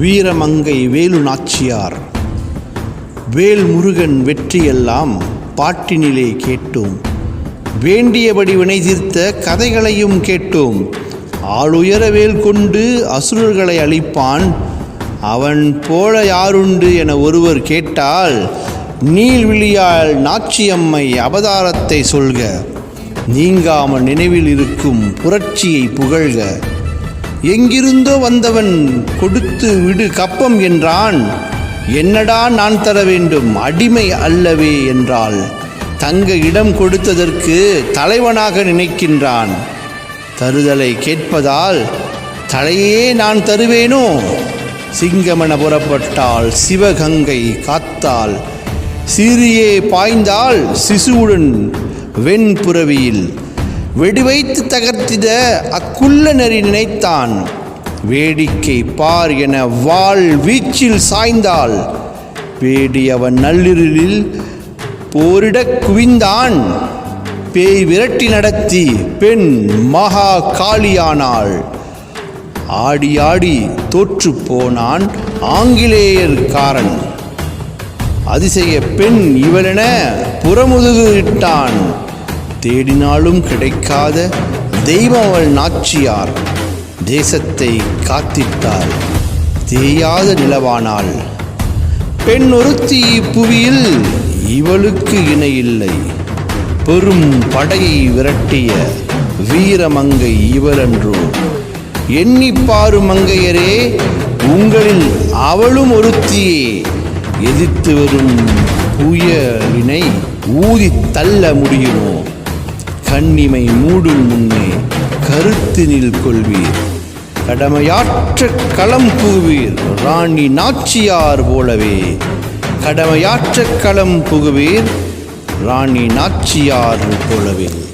வீரமங்கை வேலு நாச்சியார். வேல் முருகன் வெற்றியெல்லாம் பாட்டினிலே கேட்டோம். வேண்டியபடி வினை தீர்த்த கதைகளையும் கேட்டோம். ஆளுயர வேல் கொண்டு அசுரர்களை அழிப்பான். அவன் போல யாருண்டு என ஒருவர் கேட்டால் நீள்விழியால் நாச்சியம்மை அவதாரத்தை சொல்க. நீங்காமல் நினைவில் இருக்கும் புரட்சியை புகழ்க. எங்கிருந்தோ வந்தவன் கொடுத்து விடு கப்பம் என்றான். என்னடா நான் தர வேண்டும்? அடிமை அல்லவே என்றாள். தங்க இடம் கொடுத்ததற்கு தலைவனாக நினைக்கின்றான். தருதலை கேட்பதால் தலையே நான் தருவேனோ? சிங்கமென புறப்பட்டால் சிவகங்கை காத்தால் சிறியே பாய்ந்தால் சிசுவுடன் வெண்புறவியில் வெடிவைத்து தகர்த்திட அக்குள்ள நெறி நினைத்தான். வேடிக்கை பார் என வாள் வீச்சில் சாய்ந்தாள். வேடியவன் நள்ளிரலில் போரிடக் குவிந்தான். பேய் விரட்டி நடத்தி பெண் மகா காளியானாள். ஆடி ஆடி தோற்று போனான் ஆங்கிலேயர்காரன் அதிசய பெண் இவளென புறமுதுகு இட்டான். தேடினாலும் கிடைக்காத தெய்வம் அவள் நாச்சியார். தேசத்தை காத்திட்டாள். தேயாத நிலவானாள். பெண் ஒருத்தி இப்புவியில் இவளுக்கு இணையில்லை பெரும் படையை விரட்டிய வீரமங்கை இவளன்றோ. எண்ணிப்பாரு மங்கையரே உங்களில் அவளும் ஒருத்தியே. எதிர்த்து வரும் புயலினை ஊதித் தள்ள முடியுமோ? கண்ணிமை மூடும் முன்னே கருத்தினில் கொள்வீர் கடமையாற்ற களம் புகுவீர் ராணி நாச்சியார் போலவே. கடமையாற்ற களம் புகுவீர் ராணி நாச்சியார் போலவே.